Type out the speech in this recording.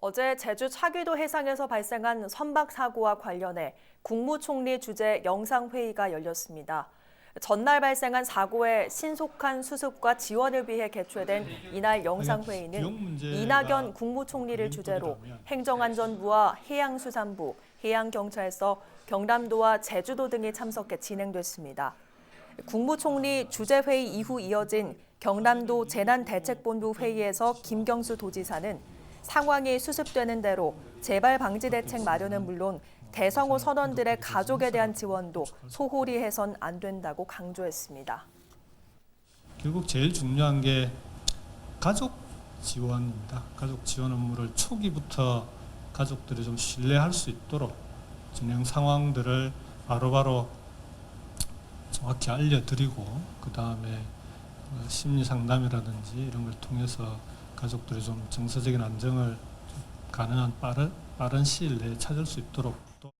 어제 제주 차귀도 해상에서 발생한 선박 사고와 관련해 국무총리 주재 영상회의가 열렸습니다. 전날 발생한 사고의 신속한 수습과 지원을 위해 개최된 이날 영상회의는 이낙연 국무총리를 주재로 행정안전부와 해양수산부, 해양경찰서, 경남도와 제주도 등이 참석해 진행됐습니다. 국무총리 주재회의 이후 이어진 경남도 재난대책본부 회의에서 김경수 도지사는 상황이 수습되는 대로 재발 방지 대책 마련은 물론 대성호 선원들의 가족에 대한 지원도 소홀히 해선 안 된다고 강조했습니다. 결국 제일 중요한 게 가족 지원입니다. 가족 지원 업무를 초기부터 가족들이 좀 신뢰할 수 있도록 진행 상황들을 바로바로 정확히 알려드리고 그 다음에 심리 상담이라든지 이런 걸 통해서 가족들이 좀 정서적인 안정을 좀 가능한 빠른 빠른 시일 내에 찾을 수 있도록 또